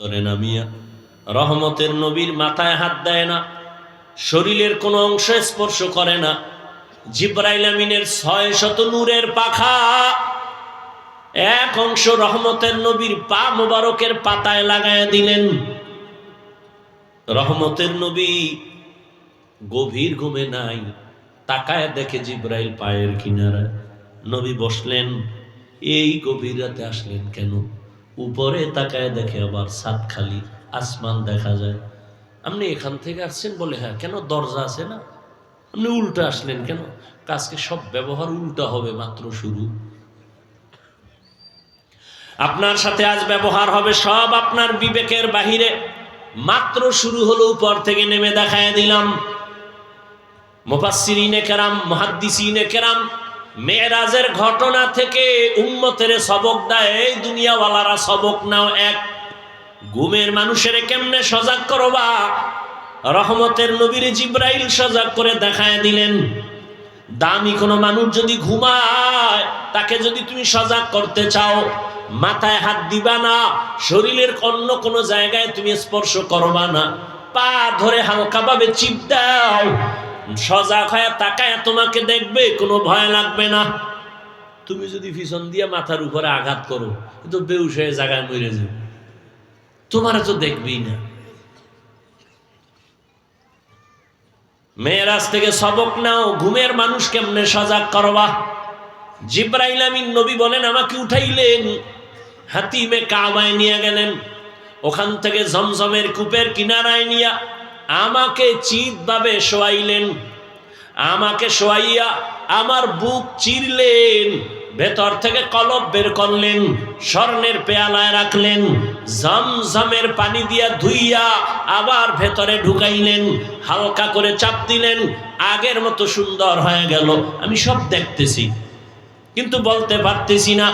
ধরে না মিয়া রহমতের নবীর মাথায় হাত দেয় না, শরীরের কোনো অংশ স্পর্শ করে না। জিব্রাইল আমিনের ছয় শত নূরের পাখা, এক অংশ রহমতের নবীর পা মোবারকের পাতায় লাগায় দিলেন। রহমতের নবী গভীর ঘুমে নাই, তাকায় দেখে জিব্রাইল পায়ের কিনারায়। নবী বসলেন, এই গভীর রাতে আসলেন কেন? উপরে তাকায় দেখে আবার সাত খালি, আসমান দেখা যায়। আপনি এখান থেকে আসছেন বলে হ্যাঁ কেন দরজা আছে না? আপনি উল্টা আসলেন কেন? কাজকে সব ব্যবহার উল্টা হবে মাত্র শুরু। আপনার সাথে আজ ব্যবহার হবে সব আপনার বিবেকের বাহিরে। মাত্র শুরু হলো, উপর থেকে নেমে দেখায় দিলাম। মুফাসসিরিনে কেরাম, মুহাদ্দিসিনে কেরাম মেয়েরাজের ঘটনা থেকে উম্মতের সবক দেয়, এই দুনিয়াওয়ালারা সবক নাও এক। ঘুমের মানুষের কেমনে সজাগ করবা? রহমতের নবীর জিব্রাইল সজাগ করে দেখায় দিলেন, দামি কোনো মানুষ যদি ঘুমায়, তাকে যদি তুমি সজাগ করতে চাও, মাথায় হাত দিবা না, শরীরের অন্য কোনো জায়গায় তুমি স্পর্শ করবা না, পা ধরে হালকাভাবে চিপ দাও সজাগ হয়ে তাকায় তোমাকে দেখবে, কোনো ভয় লাগবে না। তুমি যদি পিছন দিয়ে মাথার উপরে আঘাত করো তো বেউস হয়ে জায়গায় মরে যাবে। তোমার তো দেখবেই না। মেয়েরাজ থেকে সবক নাও, ঘুমের মানুষ কেমনে সজাগ করবা? জিব্রাইল আমিন নবী বলেন, আমাকে উঠাইলেন, হাতিমে কাবায় নিয়ে গেলেন। ওখান থেকে জমজমের কূপের কিনারায় নিয়া আমাকে চিৎভাবে শোয়াইলেন, আমাকে শোয়াইয়া আমার বুক চিরলেন, ভেতর থেকে কলব বের করলেন, স্বর্ণের পেয়ালায় রাখলেন জমজমের পানি দিয়া ধুইয়া আবার ভেতরে ঢুকাইলেন, হালকা করে চাপ দিলেন, আগের মতো সুন্দর হয়ে গেল। আমি সব দেখতেছি, কিন্তু বলতে পারতেছি না,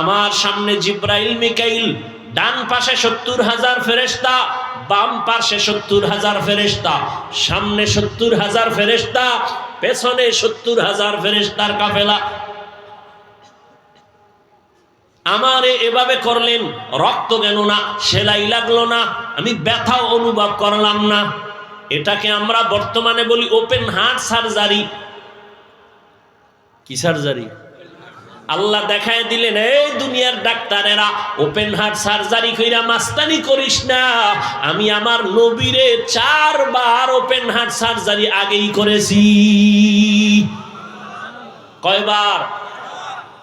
আমার সামনে জিব্রাইল, মিকাইল, ডান পাশে সত্তর হাজার ফেরেস্তা বাম পাশে সত্তর হাজার ফেরেস্তা সামনে সত্তর হাজার ফেরেস্তা পেছনে সত্তর হাজার ফেরেস্তার কাফেলা। আমারে এভাবে করলেন, রক্ত গেল না, সেলাই লাগল না, আমি ব্যথাও অনুভব করলাম না। এটাকে আমরা বর্তমানে বলি ওপেন হার্ট সার্জারি কি সার্জারি আল্লাহ দেখায় দিলেন, এই দুনিয়ার ডাক্তারেরা ওপেন হার্ট সার্জারি কইরা মাস্তানি করিস না। আমি আমার নবীরে চারবার ওপেন হার্ট সার্জারি আগেই করেছি। কয়বার?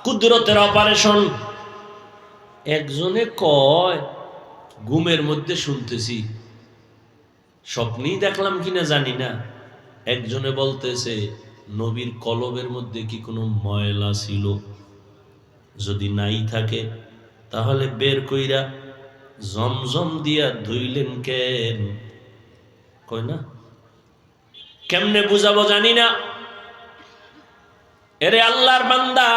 কুদরতের অপারেশন একজনে কয়, ঘুমের মধ্যে শুনতেছি। স্বপ্নেই দেখলাম কিনা জানি না। একজনে বলতেছে, নবীর কলবের মধ্যে কি কোনো ময়লা ছিল? যদি নাই থাকে, তাহলে বের কইরা জমজম দিয়া ধুইলেন কেন? কয় না? কেমনে বুঝাবো জানি না। এরে আল্লাহর বান্দা,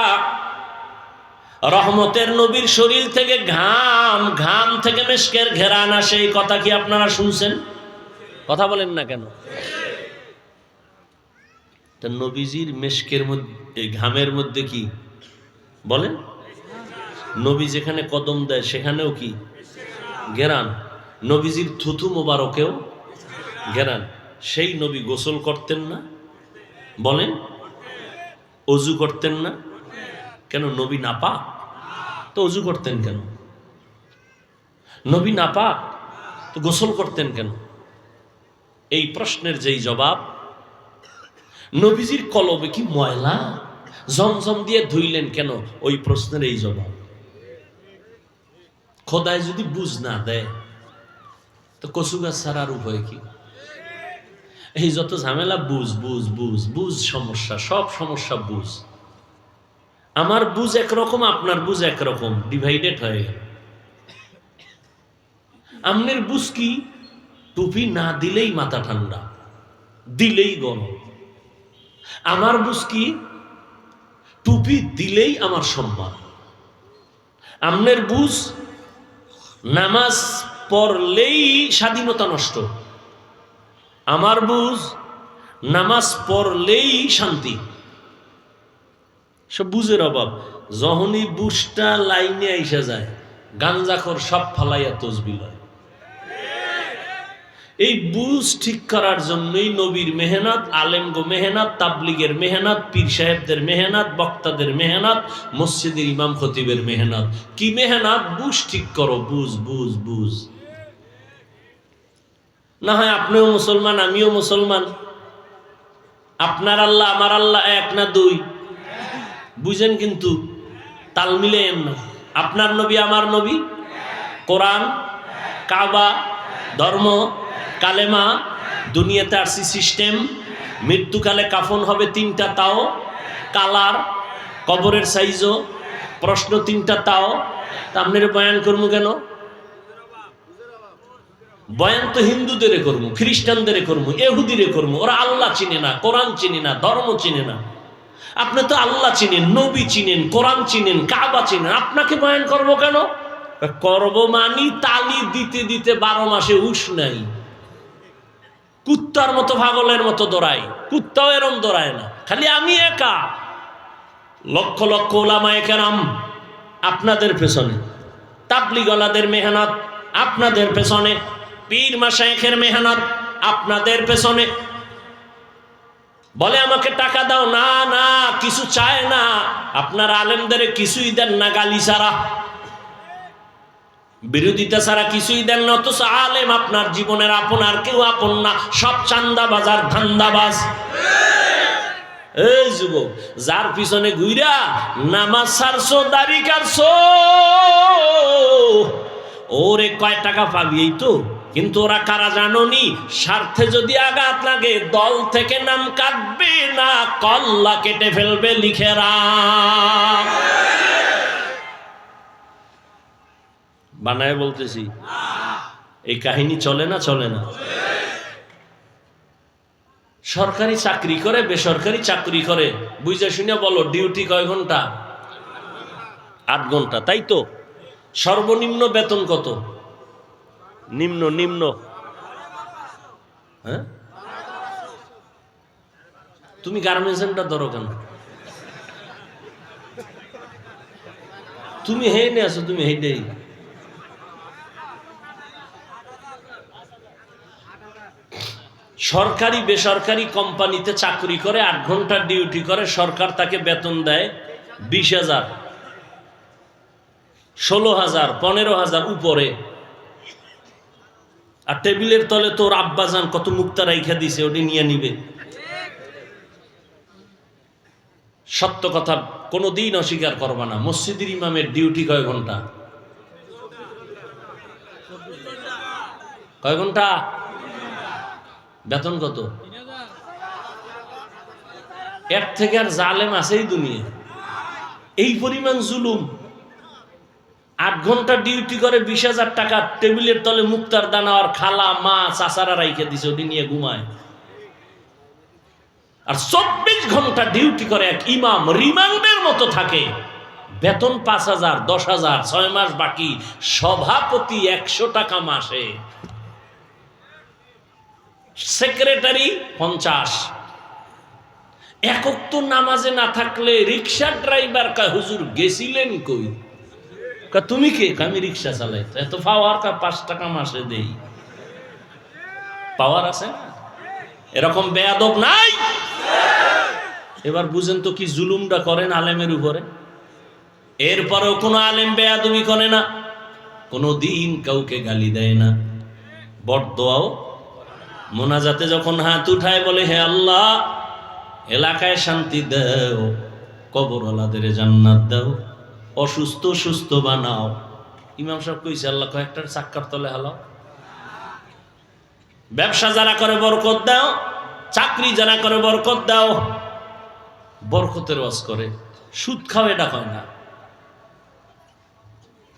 রহমতের নবীর শরীর থেকে ঘাম ঘাম থেকে মেশকের ঘেরান আসে এই কথা কি আপনারা শুনছেন? কথা বলেন না কেন? তা নবীজির মেশকের মধ্যে ঘামের মধ্যে কি বলেন। নবী যেখানে কদম দেয়, সেখানেও কি? গেরান। নবীজির থুথু মোবারকেও গেরান। সেই নবী গোসল করতেন না, বলেন। অজু করতেন না, কেন? নবী নাপাক? তো অজু করতেন কেন? নবী নাপাক? তো গোসল করতেন কেন? এই প্রশ্নের যেই জবাব, নবীজির কলবে কি ময়লা? জমজম দিয়ে ধুইলেন কেন? ওই প্রশ্নের এই জবাব। খোদায় যদি বুঝ না দেয়, তো কচু গাছ ছাড়ার উপায় কি? এই যত ঝামেলা, বুঝ বুঝ বুঝ বুঝ সমস্যা, সব সমস্যা বুঝ। আমার বুঝ একরকম, আপনার বুঝ একরকম ডিভাইডেড হয়ে গেল। আমনের বুঝ কি? টুপি না দিলেই মাথা ঠান্ডা, দিলেই গরম। আমার বুঝ কি? টুপি দিলেই আমার সম্মান। আমনের বুঝ, নামাজ পড়লেই স্বাধীনতা নষ্ট। আমার বুঝ, নামাজ পড়লেই শান্তি। সব বুঝের অভাব। যখনই বুঝটা লাইনে আইসা যায়, গাঞ্জাখর সব ফালাইয়া তসবি লয় এই বুঝ ঠিক করার জন্যই নবীর মেহনত, আলেমগো মেহনত, তাবলিগের মেহনত, পীর সাহেবদের মেহনত, বক্তাদের মেহনত, মসজিদের ইমাম খতিবের মেহনত। কি মেহনত? বুঝ ঠিক করো, বুঝ বুঝ বুঝ। না হয় আপনিও মুসলমান, আমিও মুসলমান। আপনার আল্লাহ, আমার আল্লাহ এক না দুই। বুঝেন কিন্তু, তাল মিলেন না। আপনার নবী, আমার নবী? কোরআন? কাবা? ধর্ম? কালেমা, দুনিয়াতে আরসি সিস্টেম, মৃত্যুকালে কাফন হবে তিনটা তাও, কালার, কবরের সাইজও, প্রশ্ন তিনটা তাও। আপনার বয়ান করব কেন? বয়ান তো হিন্দুদের করব, খ্রিস্টানদের করব, এহুদিরে করব, ওরা আল্লাহ চিনে না, কোরআন চিনে না, ধর্ম চিনে না। আপনি তো আল্লাহ চিনেন, নবী চিনেন, কোরআন চিনেন, কাবা চিনেন, আপনাকে বয়ান করব কেন? করব মানি, তালি দিতে দিতে বারো মাসে উস নাই। কুত্তার মতো ভাগলের মতো দৌড়াই কুত্তাও এরম দৌড়ায় না। খালি আমি একা। লক্ষ লক্ষ ওলামায় কেরাম আপনাদের পেছনে। তাবলিগলাদের মেহনত আপনাদের পেছনে। পীর মাসায়েখের মেহনত আপনাদের পেছনে। বলে আমাকে টাকা দাও। না না, কিছু চায় না। আপনার আলেমদের কিছুই দেন না গালি ছাড়া। বিরোধিতা ছাড়া কিছুই দেন না, অথচ আলেম আপনার জীবনের আপন, আর কেউ আপন না। সব চান্দা বাজার ধান্দাবাজ যুবক, যার পিছনে ঘুইরা নামাজ সারছো দাড়ি কাটছো, ওরে কয় টাকা পাবি এই তো? কিন্তু ওরা কারা জানোনি? স্বার্থে যদি আঘাত লাগে, দল থেকে নাম কাটবে না, কল্লা কেটে ফেলবে লিখে রাখ। বানায় বলতেছি। এই কাহিনী চলে না চলে না? সরকারি চাকরি করে, বেসরকারি চাকরি করে, বুঝে শুনে বলো, ডিউটি কয় ঘণ্টা? আট ঘণ্টা, তাই তো? সর্বনিম্ন বেতন কত? নিম্ন নিম্ন। হ্যাঁ? তুমি গার্মেন্টসটা ধরো কেন? তুমি হে নে আসো তুমি হেঁটেই সরকারি বেসরকারি কোম্পানিতে চাকরি করে, আট ঘণ্টার ডিউটি করে, সরকার তাকে বেতন দেয় বিশ হাজার, ষোলো হাজার, পনেরো হাজার উপরে। আর টেবিলের তলে তোর আব্বাজান কত মুক্তা রাইখা দিছে, ওটি নিয়ে নিবে। সত্য কথা কোনো দিন অস্বীকার করবা না। মসজিদের ইমামের ডিউটি কয় ঘণ্টা? কয় ঘণ্টা? বেতন কত এর থেকে আর জালেম আছেই দুনিয়া। এই পরিমাণ জুলুম। আট ঘণ্টা ডিউটি করে বিশ হাজার টাকা টেবিলের তলে মুক্তার দানা আর খালা, মা, চাচারা রাইখে দিছে ওটি নিয়ে ঘুমায়। আর চব্বিশ ঘণ্টা ডিউটি করে এক ইমাম রিমান্ডের মতো থাকে। বেতন পাঁচ হাজার, দশ হাজার, ছয় মাস বাকি, সভাপতি একশো টাকা মাসে। সেক্রেটারি পঞ্চাশ। একক তো নামাজে না থাকলে রিক্সা ড্রাইভার কা হুজুর গেছিলেন কই? কা তুমি কে? আমি রিক্সা চালাই। এত পাওয়ার কা পাঁচ টাকা মাসে দেই। পাওয়ার আছে না? এরকম বেয়াদব নাই? এবার বুঝেন তো কি জুলুমটা করেন আলেমের উপরে? এরপরেও কোনো আলেম বেয়াদবি করে না। কোনো দিন কাউকে গালি দেয় না। বরদোয়াও মোনাজাতে যখন হাত উঠায় বলে, হে আল্লাহ, এলাকায় শান্তি দাও, কবরওয়ালাদের জান্নাত দাও, অসুস্থ সুস্থ বানাও। ইমাম সাহেব কইছে, আল্লাহ কয়েকটার চাক্কার তলে হালাও। ব্যবসা যারা করে বরকত দাও, চাকরি যারা করে বরকত দাও, বরকতের ওয়াজ করে। সুদ খাও, এটা হয় না।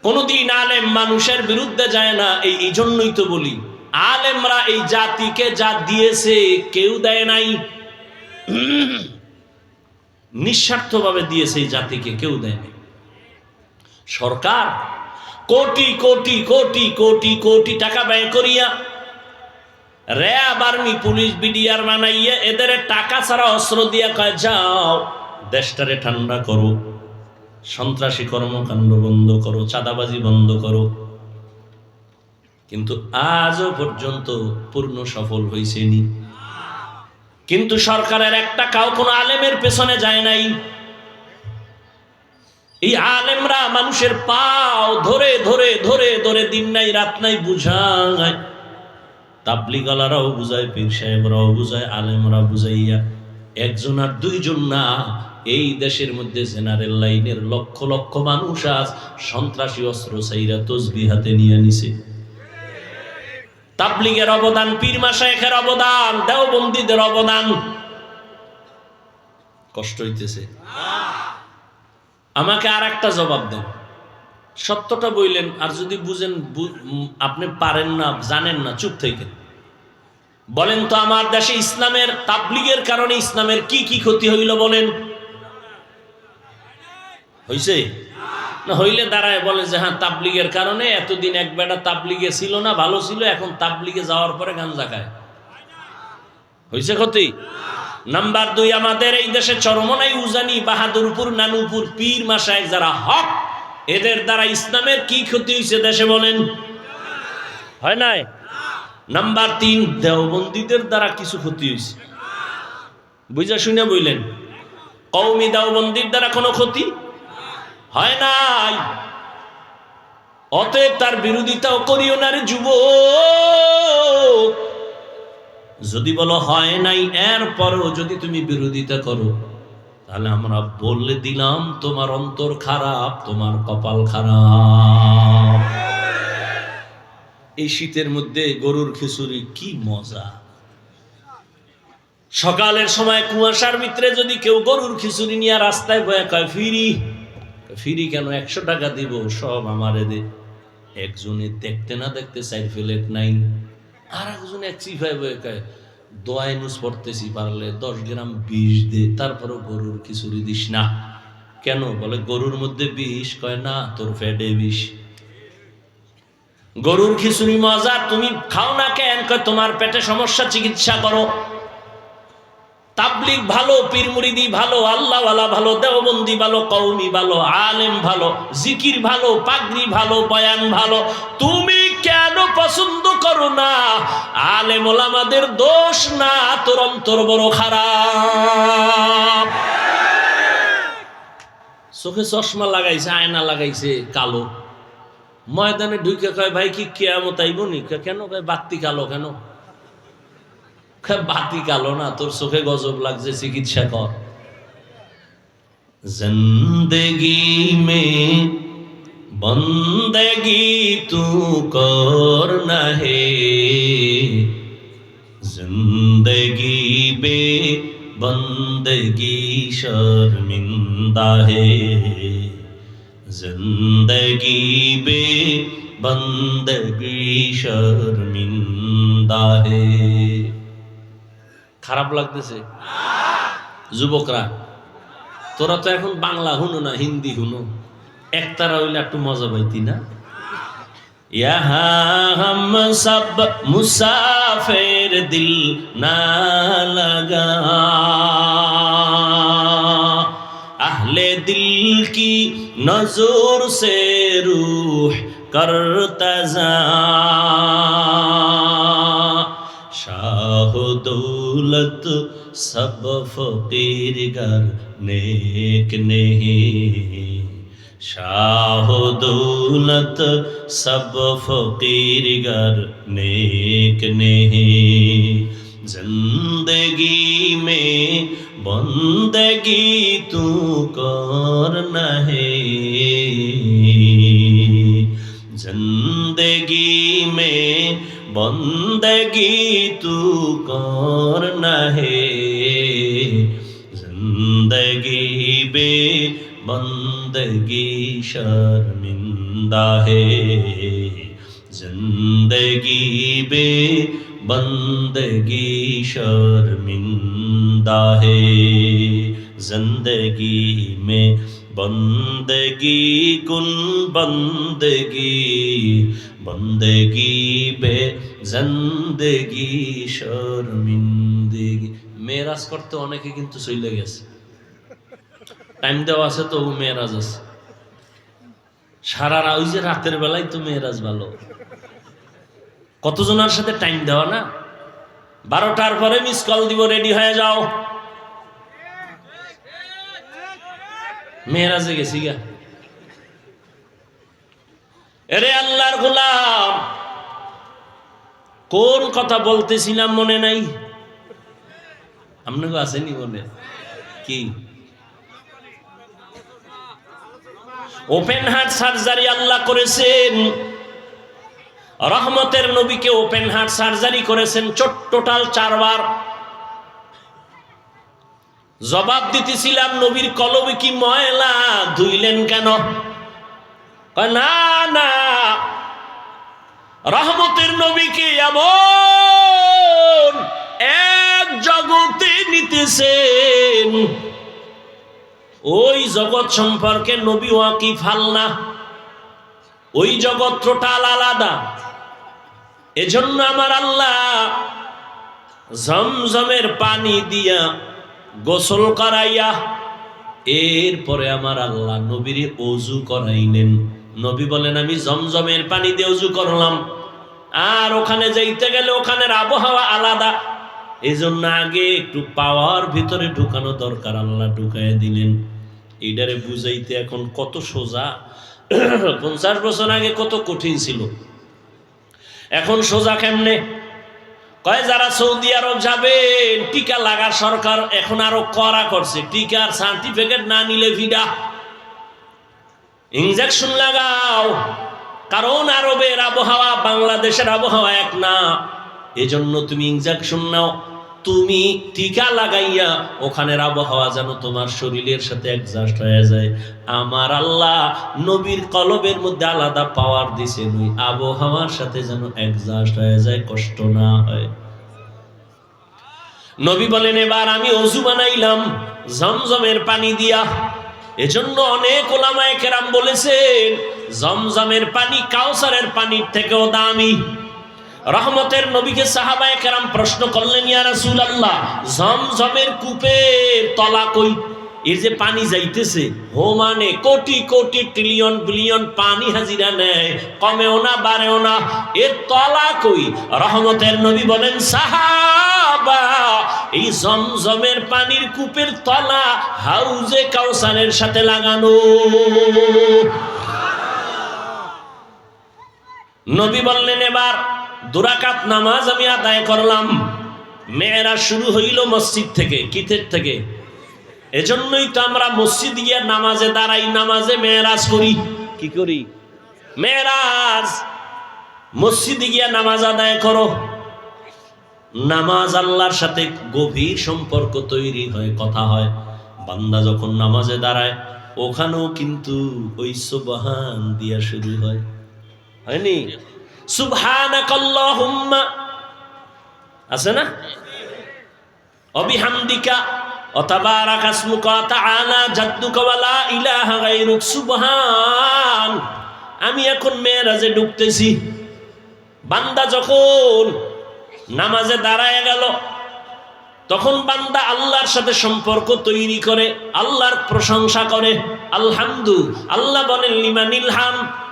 কোনদিন আলেম মানুষের বিরুদ্ধে যায় না এই জন্যই তো বলি। আলেমরা এই জাতিকে যা দিয়েছে কেউ দেয় নাই। নিঃস্বার্থভাবে দিয়েছে এই জাতিকে, কেউ দেয়নি সরকার কোটি কোটি কোটি কোটি কোটি টাকা ব্যয় করিয়া র্যাব, আর্মি, পুলিশ, বিডিআর বানাইয়া এদের টাকা ছাড়া অস্ত্র দিয়া কয়, যাও, দেশটারে ঠান্ডা করো, সন্ত্রাসী কর্মকাণ্ড বন্ধ করো, চাঁদাবাজি বন্ধ করো। কিন্তু আজও পর্যন্ত পূর্ণ সফল হয়েছেনি কিন্তু সরকারের একটা কাউ কোনো আলেমের পেছনে যায় নাই। এই আলেমরা মানুষের পাও ধরে ধরে ধরে ধরে দিন নাই, রাত নাই বুঝায়। তাবলিগালারাও বুঝায়, পীর সাহেবরাও বুঝায় আলেমরা বুঝাইয়া একজন আর দুইজন না, এই দেশের মধ্যে জেনারেল লাইনের লক্ষ লক্ষ মানুষ আজ সন্ত্রাসী অস্ত্র সাইরা তসবি হাতে নিয়ে নিছে। তাবলিগের অবদান, পীর মাসায়েখের অবদান, দেওবন্দীদের অবদান। কষ্ট হইতেছে। আমাকে আর একটা জবাব দেন। সত্যটা বইলেন, আর যদি বুঝেন আপনি পারেন না, জানেন না, চুপ থেকে বলেন তো, আমার দেশে ইসলামের তাবলিগের কারণে ইসলামের কি কি ক্ষতি হইল বলেন? হইছে? হইলে দাঁড়ায় বলে যে হ্যাঁ তাবলিগের কারণে এতদিন এক বেটা তাবলিগে ছিল না, ভালো ছিল, এখন তাবলিগে যাওয়ার পরে গাঞ্জা খায়। হইছে ক্ষতি? নাম্বার দুই, আমাদের এই দেশে চরমনাই উজানি, বাহাদুরপুর, নানুপুর, পীর মাসায় যারা হক, এদের দ্বারা ইসলামের কি ক্ষতি হয়েছে দেশে বলেন? হয় নাই? নাম্বার তিন, দেওবন্দীদের দ্বারা কিছু ক্ষতি হয়েছে বুঝা শুনে বইলেন কৌমি দেওবন্দির দ্বারা কোনো ক্ষতি? হয় নাই? অতএব তার বিরোধিতাও করিও না রে যুবক। যদি বলো হয় নাই এর পরেও যদি তুমি বিরোধিতা করো, তাহলে আমরা বললে দিলাম তোমার অন্তর খারাপ, তোমার কপাল খারাপ। এই শীতের মধ্যে গরুর খিচুড়ি কি মজা। সকালের সময় কুয়াশার মিত্রে যদি কেউ গরুর খিচুড়ি নিয়ে রাস্তায় বয়ে কয়, ফিরি। ফিরি কেন? একশো টাকা দিব, সব আমারে দে। একজনে দেখতে না দেখতে সাইড ফেলেট নাই। আর একজন এক চিফাই বয়ে কয় দোয়াই নুস পড়তেছি পারলে দশ গ্রাম বিষ দে, তারপরও গরুর খিচুড়ি দিস না। কেন? বলে, গরুর মধ্যে বিষ? কয়, না, তোর ফ্যাটে বিষ। গরুর খিচুড়ি মজা, তুমি খাও না কেন? তোমার পেটে সমস্যা, চিকিৎসা করো। তাবলিগ ভালো পীর মুরিদি ভালো, আল্লাহওয়ালা ভালো, দেওবন্দি ভালো কৌমি ভালো, আলেম ভালো, জিকির ভালো, পাগড়ি ভালো, বয়ান ভালো। তুমি কেন পছন্দ করো না? আলেম ওলামাদের দোষ না, তোর অন্তর বড় খারাপ। চোখে চশমা লাগাইছে, আয়না লাগাইছে, কালো। ময়দানে ঢুকে কয়, ভাই, কি কেয়ামত আইব নি? কেন কয়, বাত্তি কালো কেন? বাতি কালো না, তোর চোখে গজব লাগছে, চিকিৎসা কর। জিন্দগি মে বন্দগি তু কর না হে জিন্দগি বে বন্দগি শর্মিন্দা হে। জিন্দগি বে বন্দগি শর্মিন্দা হে। খারাপ লাগতেছে যুবকরা তোরা তো এখন বাংলা হুনো না হিন্দি হুনো একতারা হইলে একটু মজা পাইতি না यहाँ हम सब मुसाफिर दिल ना लगा अहले दिल की नजर से रूह करता जा शाह दौलत सब फकीर घर नेक नहीं। शाह दौलत सब फकीर घर नेक नहीं। ज़िंदगी में बंदगी तू कर नहीं। ज़िंदगी बंदगी तू कर नहीं? ज़िंदगी बे बंदगी शर्मिंदा है। ज़िंदगी बे बंदगी शर्मिंदा है। ज़िंदगी में बंदगी कुन बंदगी बंदगी बे জন্দেগি শর্মিন্দেগি। মেয়েরাজ করতে অনেকে কিন্তু চলে গেছে। টাইম দেওয়া আছে তো মেয়েরাজ আছে। সারা ওই যে রাতের বেলায় তো মেয়েরাজ ভালো। কতজনের সাথে টাইম দেওয়া না? বারোটার পরে মিস কল দিব রেডি হয়ে যাও। মেয়েরাজে গেছি গা। এরে আল্লাহর গোলাম! কোন কথা বলতেছিলাম মনে নাই? আপনাকে আসেনি মনে? কি? ওপেন হার্ট সার্জারি আল্লাহ করেছেন। রহমতের নবীকে ওপেন হার্ট সার্জারি করেছেন চোট টোটাল চারবার। জবাব দিতেছিলাম, নবীর কলবে কি ময়লা? ধুইলেন কেন? না না। রহমতের নবীকে এমন এক জগতে নিতেছেন। ওই জগৎ সম্পর্কে নবী ওয়াকি ফালনা ওই জগৎ টোটাল আলাদা। এজন্য আমার আল্লাহ জমজমের পানি দিয়া গোসল করাইয়া, এরপরে আমার আল্লাহ নবীর অজু করাইলেন। নবী বলেন, আমি জমজমের পানি দিয়ে অজু করলাম। আর ওখানে যাইতে গেলে ওখানের আবহাওয়া আলাদা। এই জন্য আগে একটু পাওয়ার ভিতরে ঢুকানো দরকার, আল্লাহ ঢুকাই দিলেন। এইটারে বুঝাইতে এখন কত সোজা। পঞ্চাশ বছর আগে কত কঠিন ছিল। এখন সোজা কেমনে? কয়, যারা সৌদি আরব যাবেন, টিকা লাগা সরকার এখন আরও করা করছে। টিকার সার্টিফিকেট না নিলে ভিডা। ইঞ্জেকশন লাগাও। কারণ আরবের আবহাওয়া বাংলাদেশের আবহাওয়া এক না। এজন্য তুমি ইঞ্জেকশন নাও। তুমি টিকা লাগাইয়া ওখানের আবহাওয়া যেন তোমার শরীরের সাথে অ্যাডজাস্ট হয়ে যায়। আমার আল্লাহ নবীর কলবের মধ্যে আলাদা পাওয়ার দিছে ওই আবহাওয়ার সাথে যেন অ্যাডজাস্ট হয়ে যায়, কষ্ট না হয়। নবী বলেন, এবার আমি অজু বানাইলাম, জমজমের পানি দিয়া এজন্য অনেক ওলামায় কেরাম বলেছেন, জমজমের পানি কাউসারের পানির থেকেও দামি। রহমতের নবীকে সাহাবায় কেরাম প্রশ্ন করলেন, ইয়া রাসূলুল্লাহ, জমজমের কূপের তলা কই? এর যে পানি যাইতেছে হো মানে কোটি কোটি ট্রিলিয়ন বিলিয়ন পানি হাজিরা নেয়, কমেও না, বাড়েও না। এর তলা কই? রহমতের নবী বলেন, সাহাবা, এই জমজমের পানির কূপের তলা হাউজে কাউসারের সাথে লাগানো। নবী বললেন, এবার দুরাকাত নামাজ আমি আদায় করলাম। মেয়েরা শুরু হইল মসজিদ থেকে কিতের থেকে? এজন্যই তো আমরা মসজিদ গিয়ে নামাজে দাঁড়াই নামাজে মেয়েরাজ করি। কি করি? মেয়েরাজ মসজিদে গিয়া নামাজ আদায় করো। নামাজ আল্লাহর সাথে গভীর সম্পর্ক তৈরি হয় কথা হয়। বান্দা যখন নামাজে দাঁড়ায় ওখানেও কিন্তু ওই সুবহান দিয়া শুরু হয়। হয়নি? সুবহানাকাল্লাহুম্মা। আছে না? অবিহামদিকা ইলাহা সুবহান। আমি এখন মেয়েরাজে ঢুকতেছি। বান্দা যখন নামাজে দাঁড়ায় গেল, তখন বান্দা আল্লাহর সাথে সম্পর্ক তৈরি করে, আল্লাহর প্রশংসা করে। আলহামদু, আল্লাহ বলেন, লিমানিল হাম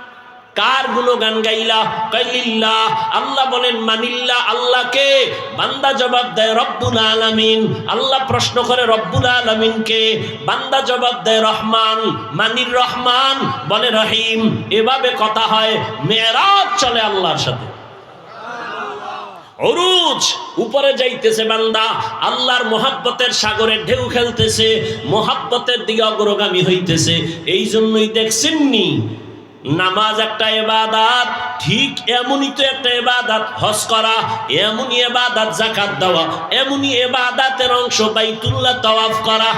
কার গুণগান গাইলা? কাইলিল্লাহ আল্লাহ বলেন মানিল্লাহ আল্লাহকে। বান্দা জবাব দেয়, রব্বুল আলামিন। আল্লাহ প্রশ্ন করে, রব্বুল আলামিনকে। বান্দা জবাব দেয়, রহমান। মানির রহমান বলে, রহিম। এভাবে কথা হয়, মেয়েরাজ চলে আল্লাহর সাথে। অরুজ, উপরে যাইতেছে বান্দা। আল্লাহর মোহাব্বতের সাগরে ঢেউ খেলতেছে, মোহাব্বতের দিকে অগ্রগামী হইতেছে। এই জন্যই দেখছেননি নামাজ একটা এবাদাত ঠিক এমনই তো একটা এবাদাত হজ করা, এমনই এবাদাত জাকাত দেওয়া, এমনই এবাদাতের অংশ বাইতুল্লাহ তওয়াফ করা।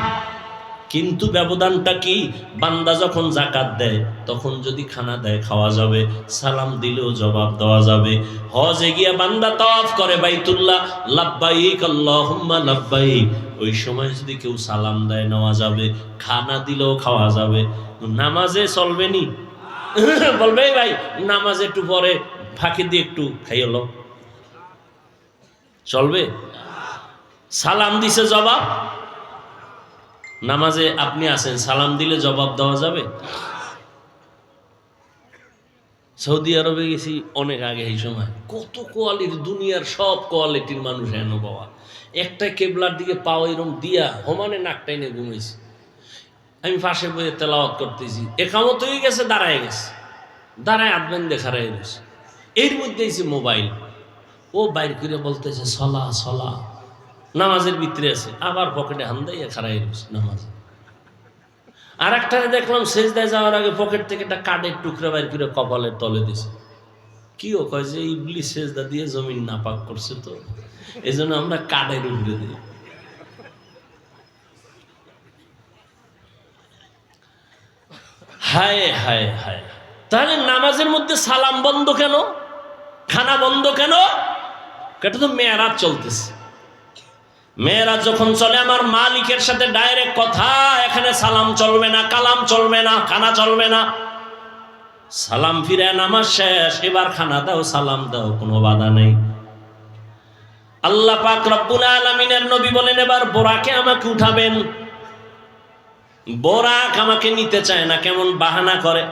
কিন্তু ব্যবধানটা কি? বান্দা যখন জাকাত দেয়, তখন যদি খানা দেয়, খাওয়া যাবে, সালাম দিলেও জবাব দেওয়া যাবে। হজে গিয়া বান্দা তাওয়াফ করে বাইতুল্লাহ, লাব্বাইক আল্লাহুম্মা লাব্বাইক। ওই সময় যদি কেউ সালাম দেয়, নেওয়া যাবে, খানা দিলেও খাওয়া যাবে। নামাজে চলবে নি? বলবে ভাই, নামাজ একটু পরে ফাঁকি দিয়ে একটু খাই হলো চলবে? সালাম দিছে জবাব? নামাজে আপনি আছেন, সালাম দিলে জবাব দেওয়া যাবে? সৌদি আরবে গেছি অনেক আগে এই সময়। কত কোয়ালিটির দুনিয়ার সব কোয়ালিটির মানুষ এনো বাবা। একটা কেবলার দিকে পাও এরম দিয়া হমানে নাকটাই নিয়ে ঘুমিয়েছি আমি পাশে বইয়ে তেলাওয়াত করতেছি। একামত হয়ে গেছে, দাঁড়ায় গেছে। দাঁড়ায় আদবেন দেখা রয়ে গেছে এর মধ্যে এসে মোবাইল, ও বাইর করে বলতেছে, সলা সলা। নামাজের ভিতরে আছে, আবার পকেটে হান্দাইয়া খারাই রয়েছে নামাজ। আর একটা দেখলাম শেষদায় যাওয়ার আগে পকেট থেকে একটা কাঠের টুকরা বাইর করে কপালের তলে দিছে। কি ও কয় যে ইবলি শেষদা দিয়ে জমিন নাপাক করছে তো। এই জন্য আমরা কাঠের উপরে দিই। হায় হায় হায়। তাহলে নামাজের মধ্যে সালাম বন্ধ কেন? খানা বন্ধ কেন? এটা তো মেয়েরাজ চলতেছে। মেয়েরা যখন চলে, আমার মালিকের সাথে ডাইরেক্ট কথা, এখানে সালাম চলবে না, কালাম চলবে না, খানা চলবে না। সালাম ফিরে, নামাজ শেষ, এবার খানা দাও, সালাম দাও, কোনো বাধা নেই। আল্লাহ পাক রব্বুল আলামিনের নবী বলেন, এবার বোরাকে আমাকে উঠাবেন। বোরাক আমাকে নিতে চায় না, কেমন বাহানা করে।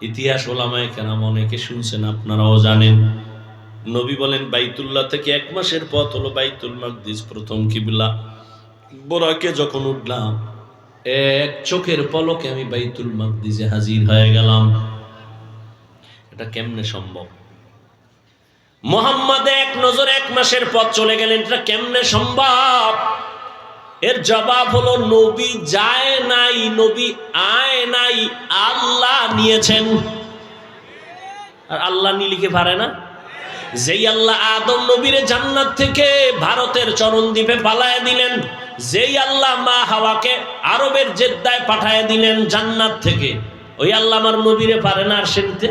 ইতিহাস ওলামায় কেরাম অনেকে শুনছেন, আপনারাও জানেন। নবী বলেন, বাইতুল্লাহ থেকে এক মাসের পথ হলো বাইতুল মাকদিস, প্রথম কিবলা। বোরাকে যখন উঠলাম, এক চোখের পলকে আমি বাইতুল মাকদিসে হাজির হয়ে গেলাম। এটা কেমনে সম্ভব? মোহাম্মদ এক নজর এক মাসের পথ চলে গেলেন, এটা কেমনে সম্ভব? এর জবাব হলো, নবী যায় নাই, নবী আয় নাই, আল্লাহ নিয়েছেন। আর আল্লাহ নিলিকে পারে না? যেই আল্লাহ আদম নবীরে জান্নাত থেকে ভারতের চরণ দ্বীপে পালায় দিলেন, যেই আল্লাহ মা হাওয়াকে আরবের জেদ্দায় পাঠায় দিলেন জান্নাত থেকে, ওই আল্লাহ আমার নবীরে পারে না আর সেদিতে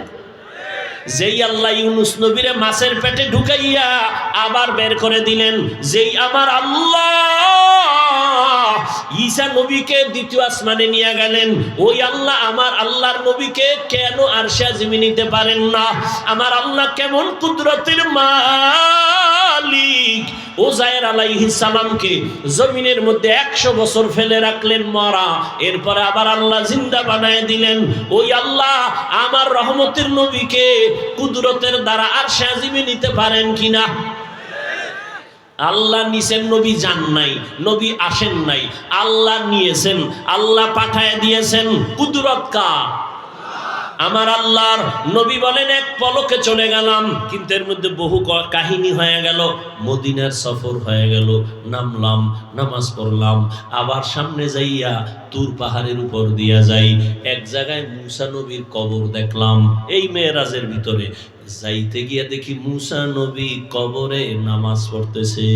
যেই আল্লাহ ইউনুস নবীরে মাছের পেটে ঢুকাইয়া আবার বের করে দিলেন, যেই আমার আল্লাহ ঈসা নবীকে দ্বিতীয় আসমানে নিয়ে গেলেন। ওই আল্লাহ আমার আল্লাহর নবীকে কেন জিমি নিতে পারেন না? আমার আল্লাহ কেমন কুদরতের মালিক। ওজায়ের সালামকে জমিনের মধ্যে একশো বছর ফেলে রাখলেন মরা। এরপরে আবার আল্লাহ জিন্দা বানায় দিলেন। ওই আল্লাহ আমার রহমতের নবীকে কুদরতের দ্বারা আর সাজিমে নিতে পারেন কিনা? আল্লাহ নিছেন নবী যান নাই, নবী আসেন নাই। আল্লাহ নিয়েছেন, আল্লাহ পাঠায় দিয়েছেন। কুদরত কা আমার আল্লাহর নবী বলেন, এক পলকে চলে গেলাম, কিন্তু এর মধ্যে বহু কাহিনী হয়ে গেল, মদিনার সফর হয়ে গেল, নামলাম, নামাজ পড়লাম, আবার সামনে যাইয়া তুর পাহাড়ের উপর দিয়া যাই, এক জায়গায় মুসা নবীর কবর দেখলাম, এই মেয়েরাজের ভিতরে। যাইতে গিয়া দেখি মুসা নবী কবরে নামাজ পড়তেছে।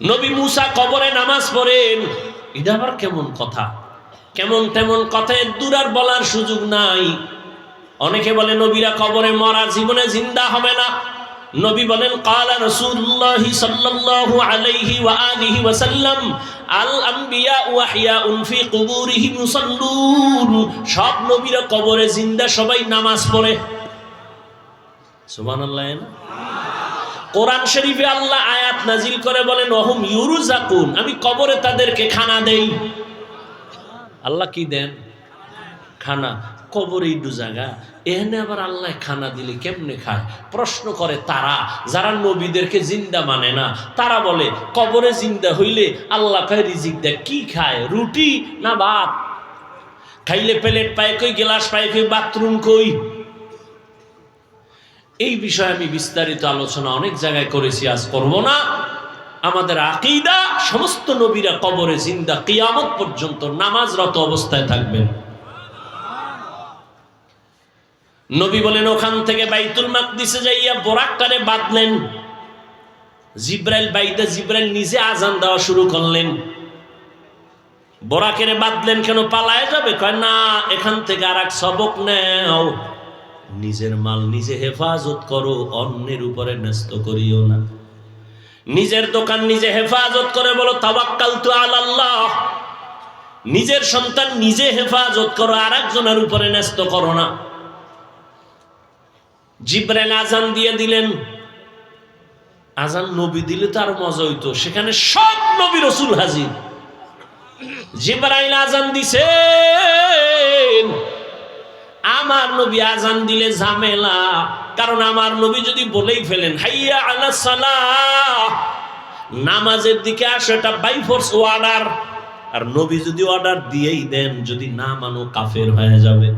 নবী মুসা কবরে নামাজ পড়েন। এটা আবার কেমন কথা? কেমন তেমন কথা এর দূর আর বলার সুযোগ নাই। অনেকে বলে, নবীরা কবরে মরা জীবনে জিন্দা হবে না। নবী বলেন, কালা রাসূলুল্লাহ সাল্লাল্লাহু আলাইহি ওয়া আলিহি ওয়া সাল্লাম আল আম্বিয়া ওয়া হিয়াউন ফি কুবুরিহিম ইউসাল্লুন। সব নবীরা কবরে জিন্দা, সবাই নামাজ পড়ে। সুবহানাল্লাহ কোরআন শরীফে আল্লাহ আয়াত নাজিল করে বলেন, অহুম ইউরুজাকুন আমি কবরে তাদেরকে খানা দেই। আল্লাহ কি দেন? খানা। কবরে ইডু জায়গা এখানে আবার আল্লাহ খানা দিলে কেমনে খায়? প্রশ্ন করে তারা। যারা নবীদেরকে জিন্দা মানে না, তারা বলে, কবরে জিন্দা হইলে আল্লাহ খায় রিজিক দেয়। কি খায়? রুটি না ভাত? খাইলে প্লেট পায় কই, গ্লাস পায় কই, বাথরুম কই? এই বিষয়ে আমি বিস্তারিত আলোচনা অনেক জায়গায় করেছি, আজ করব না। আমাদের আকিদা, সমস্ত নবীরা কবরে জিন্দা, কিয়ামত পর্যন্ত নামাজরত অবস্থায় থাকবেন। নবী বলেন, ওখান থেকে বাইতুল মাকদিসে যাইয়া বোরাকটারে বাঁধলেন। জিব্রাইল, বাইদে জিব্রাইল নিজে আজান দেওয়া শুরু করলেন। বোরাকেরে বাঁধলেন কেন, পালায় যাবে? কয়, না, এখান থেকে আর এক সবক নেও। নিজের মাল নিজে হেফাজত করো, অন্যের উপরে ন্যস্ত করিও না। নিজের দোকান নিজে হেফাজত করে বলো তাবাক্কাল তু আল্লাহ নিজের সন্তান নিজে হেফাজত করো আর একজনের উপরে ন্যস্ত করো না। জিব্রাইল আজান দিয়ে দিলেন। আজান নবী দিলে তো আরও মজা হইতো। সেখানে সব নবী রসুল হাজির। জিব্রাইল আজান দিছে। আমার নবী আজান দিলে ঝামেলা। কারণ আমার নবী যদি বলেই ফেলেন, হাইয়া আলা সালাহ নামাজের দিকে আসে, এটা বাই ফোর্স অর্ডার আর নবী যদি অর্ডার দিয়েই দেন, যদি না মানো কাফের হয়ে যাবে।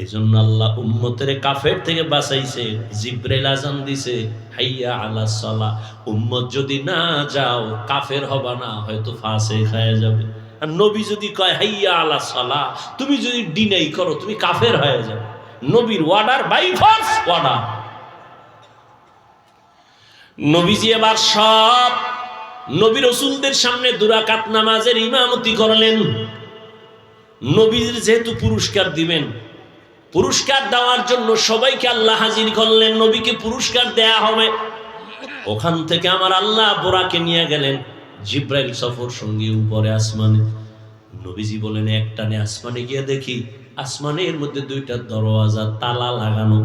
এই জন্য আল্লাহ উম্মতের কাফের থেকে বাঁচাইছে, জিব্রাইল আজান দিছে, হাইয়া আলা সালা উম্মত যদি না যাও, কাফের হবা না, হয়তো ফাঁসে খায়া যাবে। আর নবী যদি কয়, হাইয়া আলা সালা তুমি যদি ডিনাই করো, তুমি কাফের হয়ে যাবে নবীর ওয়ার্ডার বাই ফোর্স ওয়ার্ডার নবীজি এবার সব নবী রসুলদের সামনে দুরাকাত নামাজের ইমামতি করলেন। নবীর যেহেতু পুরস্কার দিবেন, পুরস্কার দেওয়ার জন্য সবাইকে আল্লাহ হাজির করলেন, নবীকে পুরস্কার দেয়া হবে। ওখান থেকে আমার আল্লাহ বোরাকে নিয়ে গেলেন। জিব্রাইল সফর সঙ্গে উপরে আসমানে। নবীজি বলেন একটানে আসমানে গিয়ে দেখি, আসমানের মধ্যে দুইটা দরওয়াজা তালা লাগানো।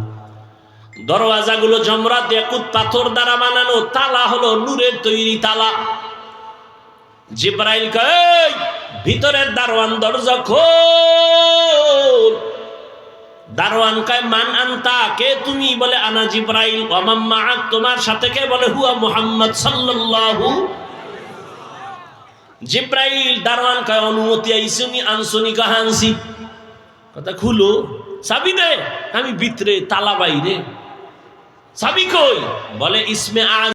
দরওয়াজাগুলো জমরাত ইয়াকুত পাথর দ্বারা বানানো। তালা হলো নূরের তৈরি তালা। জিব্রাইল কয় ভিতরের দারওয়ান দরজা খোল। দারওয়ান কয়, মান আনতা? কে তুমি? বলে, আনা জিব্রাইল। ওয়ামাম্মা তোমার সাথে কে বলে, হুয়া মুহাম্মদ সাল্লাল্লাহু জিব্রাইল দারওয়ান কয়, অনুমতি আইসুনি আনসুনি কাহানসি কথা খুলো, সাবি দে, আমি ভিতরে তালা বাইরে। সাবি কই? বলে, ইসমে আজ